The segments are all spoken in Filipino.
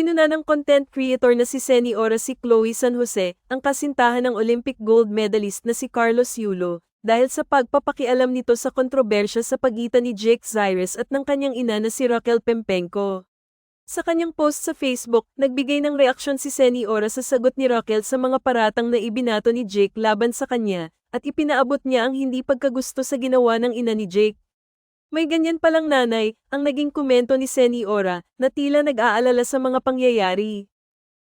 Kinuna ng content creator na si Seni Ora si Chloe San Jose, ang kasintahan ng Olympic gold medalist na si Carlos Yulo, dahil sa pagpapakialam nito sa kontrobersya sa pagitan ni Jake Zires at ng kanyang ina na si Raquel Pempenko. Sa kanyang post sa Facebook, nagbigay ng reaksyon si Seni Ora sa sagot ni Raquel sa mga paratang na ibinato ni Jake laban sa kanya, at ipinaabot niya ang hindi pagkagusto sa ginawa ng ina ni Jake. May ganyan palang nanay, ang naging komento ni Seni Ora, na tila nag-aalala sa mga pangyayari.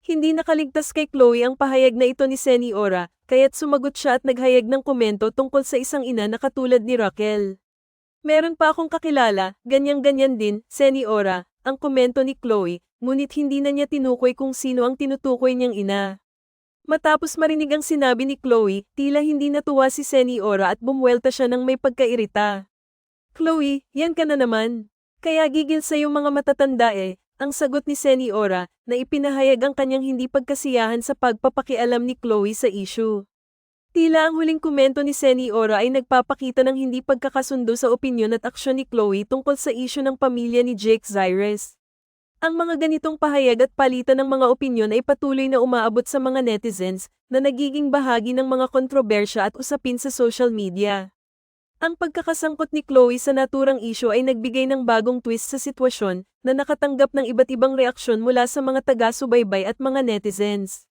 Hindi nakaligtas kay Chloe ang pahayag na ito ni Seni Ora, kaya't sumagot siya at naghayag ng komento tungkol sa isang ina na katulad ni Raquel. Meron pa akong kakilala, ganyang-ganyan din, Seni Ora, ang komento ni Chloe, ngunit hindi na niya tinukoy kung sino ang tinutukoy niyang ina. Matapos marinig ang sinabi ni Chloe, tila hindi natuwa si Seni Ora at bumwelta siya ng may pagkairita. Chloe, yan ka na naman. Kaya gigil sa yung mga matatanda eh, ang sagot ni Seni Ora, na ipinahayag ang kanyang hindi pagkasiyahan sa pagpapakialam ni Chloe sa issue. Tila ang huling komento ni Seni Ora ay nagpapakita ng hindi pagkakasundo sa opinyon at aksyon ni Chloe tungkol sa issue ng pamilya ni Jake Zires. Ang mga ganitong pahayag at palitan ng mga opinyon ay patuloy na umaabot sa mga netizens na nagiging bahagi ng mga kontrobersya at usapin sa social media. Ang pagkakasangkot ni Chloe sa naturang isyo ay nagbigay ng bagong twist sa sitwasyon na nakatanggap ng iba't ibang reaksyon mula sa mga taga-subaybay at mga netizens.